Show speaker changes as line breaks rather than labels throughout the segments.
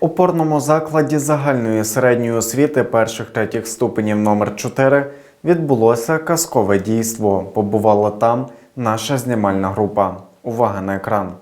опорному закладі загальної середньої освіти перших третіх ступенів номер 4 відбулося казкове дійство. Побувала там наша знімальна група. Увага на екран.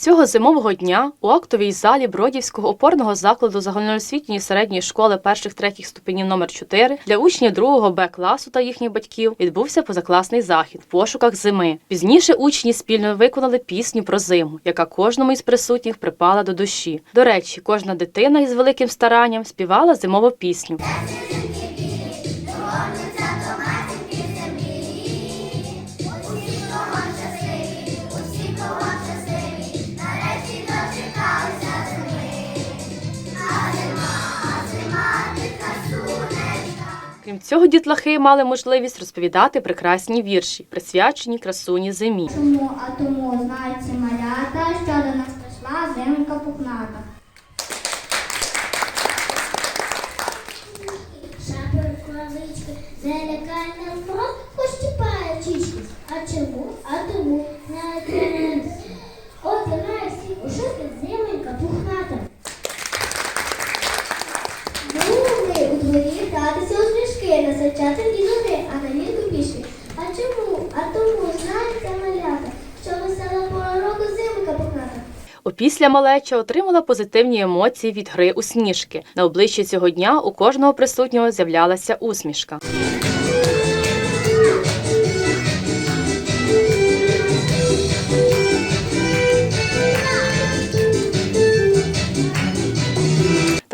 Цього зимового дня у актовій залі Бродівського опорного закладу загальноосвітньої середньої школи перших третіх ступенів номер 4 для учнів 2 Б класу та їхніх батьків відбувся позакласний захід в пошуках зими. Пізніше учні спільно виконали пісню про зиму, яка кожному із присутніх припала до душі. До речі, кожна дитина із великим старанням співала зимову пісню. Крім цього, дітлахи мали можливість розповідати прекрасні вірші, присвячені красуні зимі.
Тому, а тому знають ці малята, що до нас прийшла зимка пухната. Залякає нам мороз, чічки. А чому? А тому тренуємось. От грає всі ушити зименька пухната. Були у дворі гратися у сніжки, насичати а на літку пішки. А чому? А тому знається малята, що весела пора року зимка пухната.
Опісля малеча отримала позитивні емоції від гри у сніжки. На обличчі цього дня у кожного присутнього з'являлася усмішка.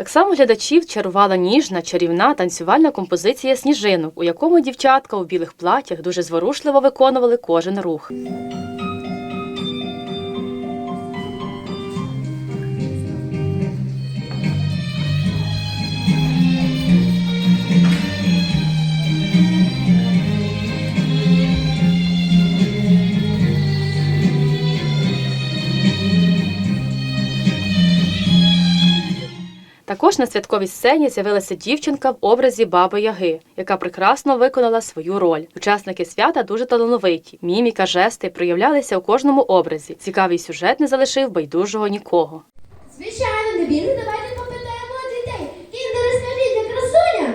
Так само глядачів чарувала ніжна, чарівна танцювальна композиція сніжинок, у якому дівчатка у білих платях дуже зворушливо виконували кожен рух. Також на святковій сцені з'явилася дівчинка в образі баби Яги, яка прекрасно виконала свою роль. Учасники свята дуже талановиті. Міміка, жести проявлялися у кожному образі. Цікавий сюжет не залишив байдужого нікого.
Звичайно, не давайте попитаємо у дітей. Кіндери, скажіть, я красуня?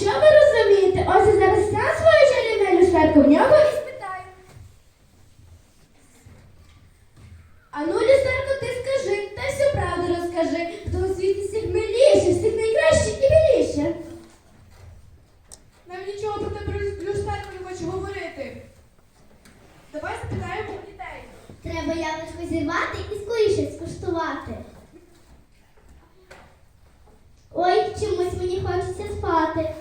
Що ви розумієте? Ось я зараз сам свою чарівну люстерку в нього і спитаю. А ну, люстерко, ти скажи, та всю правду розкажи, хто у світі всіх миліше, всіх найкраще і біліше.
Нам нічого про тебе люстерку не хоче говорити. Давай спитаємо у дітей.
Треба яблучко зірвати і скоріше скуштувати. Ой, чомусь мені хочеться спати.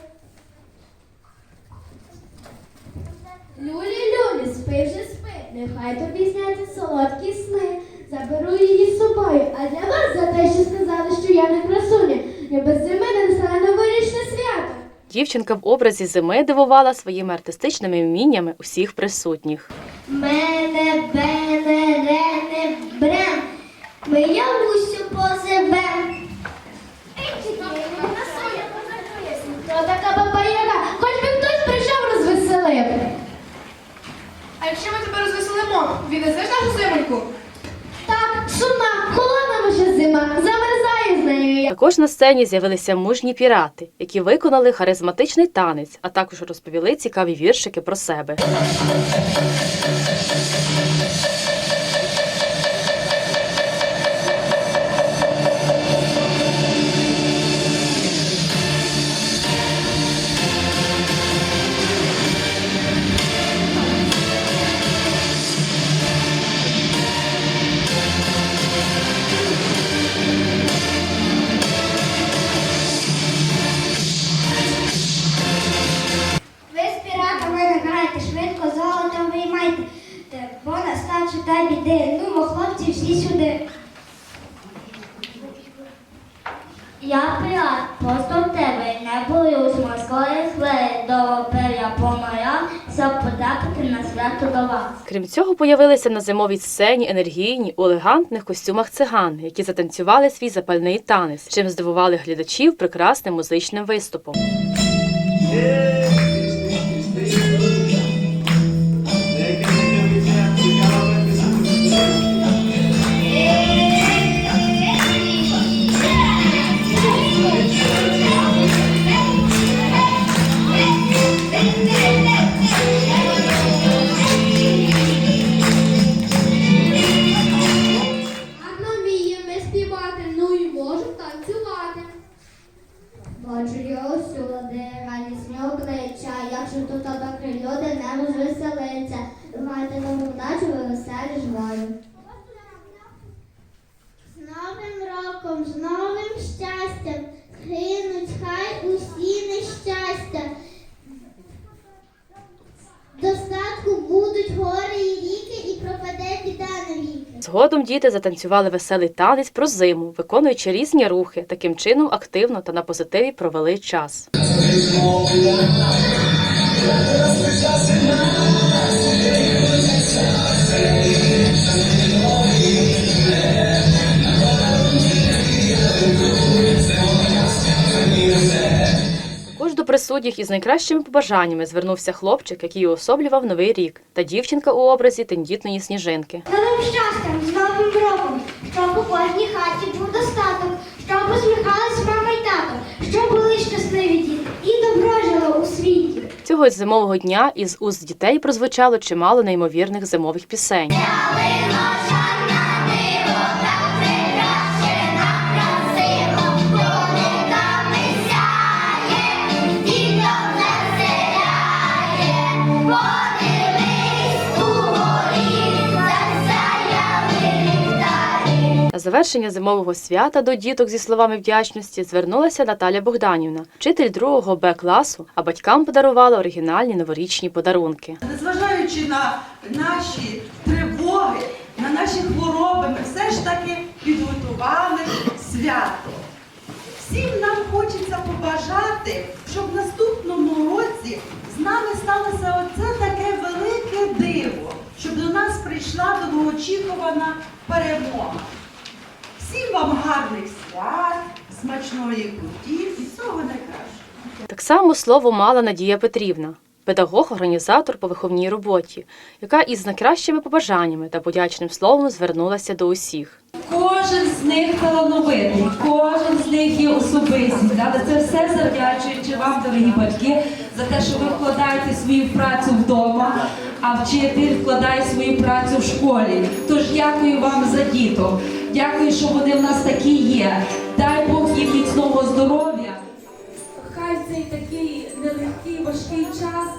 Люлі, люлі, спи вже спи, нехай тобі зняться солодкі сни. Заберу її з собою, а для вас за те, що сказали, що я не красуня, я без зими не.
Дівчинка в образі зими дивувала своїми артистичними вміннями усіх присутніх.
Мене, бене, рене, брем, ми явусю позивем. Хто така баба Яга? Хоч би хтось прийшов розвеселив.
А якщо ми тебе розвеселимо, віднесеш нашу зимоньку?
Також на сцені з'явилися мужні пірати, які виконали харизматичний танець, а також розповіли цікаві віршики про себе.
Я пірат, просто в тебе не боюсь морської хвилі, до пер'я по морям, щоб потрапити на свято до вас.
Крім цього, появилися на зимовій сцені енергійні у елегантних костюмах циган, які затанцювали свій запальний танець, чим здивували глядачів прекрасним музичним виступом.
гинуть, хай усі нещастя. Достатку будуть гори і ріки, і пропаде біда навіки.
Згодом діти затанцювали веселий танець про зиму, виконуючи різні рухи. Таким чином активно та на позитиві провели час. Присутніх із найкращими побажаннями звернувся хлопчик, який уособлював новий рік, та дівчинка у образі тендітної сніжинки.
Новим щастям, з Новим роком, щоб у кожній хаті був достаток, щоб усміхались мама й тато, щоб були щасливі діти і добро жило у світі.
Цього зимового дня із уст дітей прозвучало чимало неймовірних зимових пісень. Завершення зимового свята до діток зі словами вдячності звернулася Наталя Богданівна, вчитель другого Б класу, а батькам подарувала оригінальні новорічні подарунки.
Незважаючи на наші тривоги, на наші хвороби, ми все ж таки підготували свято. Всім нам хочеться побажати, щоб в наступному році з нами сталося оце таке велике диво, щоб до нас прийшла довгоочікувана перемога. Всім вам гарних свят, смачної куті і всього найкращого.
Так само слово мала Надія Петрівна, педагог-організатор по виховній роботі, яка із найкращими побажаннями та подячним словом звернулася до усіх.
Кожен з них талановитий, кожен з них є особистість, але це все завдячуючи вам, дорогі батьки, за те, що ви вкладаєте свою працю вдома, а вчитель вкладає свою працю в школі. Тож дякую вам за діток. Дякую, що вони в нас такі є. Дай Бог їм міцного здоров'я.
Хай цей такий нелегкий, важкий час,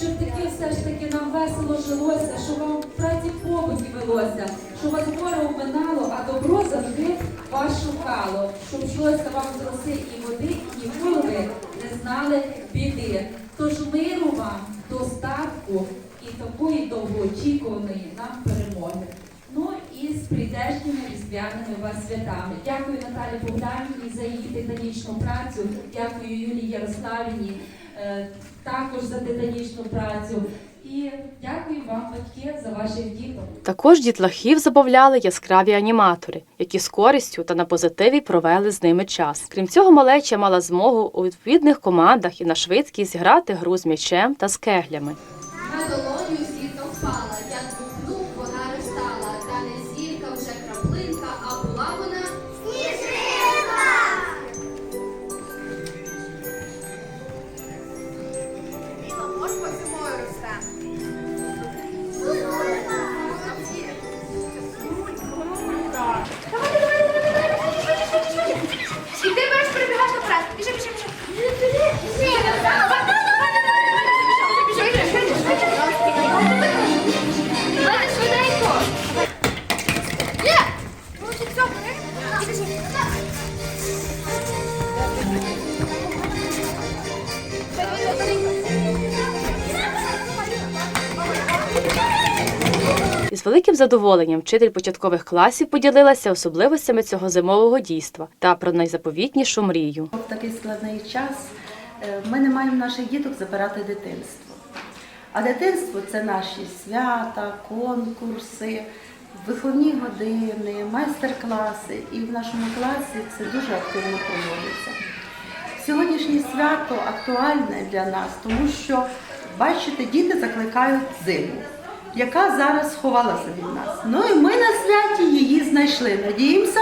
щоб таки все ж таки нам весело жилося, щоб вам в праці побуті велося, щоб вас горе обминало, а добро завжди вас шукало, щоб жилося вам з роси і води, і ніколи не знали біди. Тож миру вам, достатку і такої довгоочікуваної нам перемоги. Ну і з прийдешніми різдвяними вас святами. Дякую Наталі Богданівні за її титанічну працю. Дякую Юлії Ярославіні е, також за титанічну працю. І дякую вам, батьки, за ваших діток.
Також дітлахів забавляли яскраві аніматори, які з користю та на позитиві провели з ними час. Крім цього, малеча мала змогу у відповідних командах і на швидкість грати гру з м'ячем та з кеглями. Із великим задоволенням вчитель початкових класів поділилася особливостями цього зимового дійства та про найзаповітнішу мрію.
В такий складний час е, ми не маємо наших діток забирати дитинство. А дитинство це наші свята, конкурси, виховні години, майстер-класи. І в нашому класі це дуже активно проводиться. Сьогоднішнє свято актуальне для нас, тому що, бачите, діти закликають зиму, яка зараз сховалася від нас. Ну і ми на святі її знайшли. Надіємося,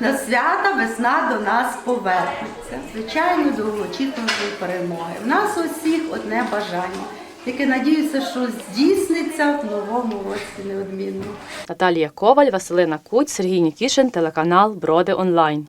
на свята весна до нас повернеться. Звичайно, довгоочікуваної перемоги. У нас усіх одне бажання, яке надіюся, що здійсниться в новому році неодмінно.
Наталія Коваль, Василина Куть, Сергій Нікішин, телеканал Броди Онлайн.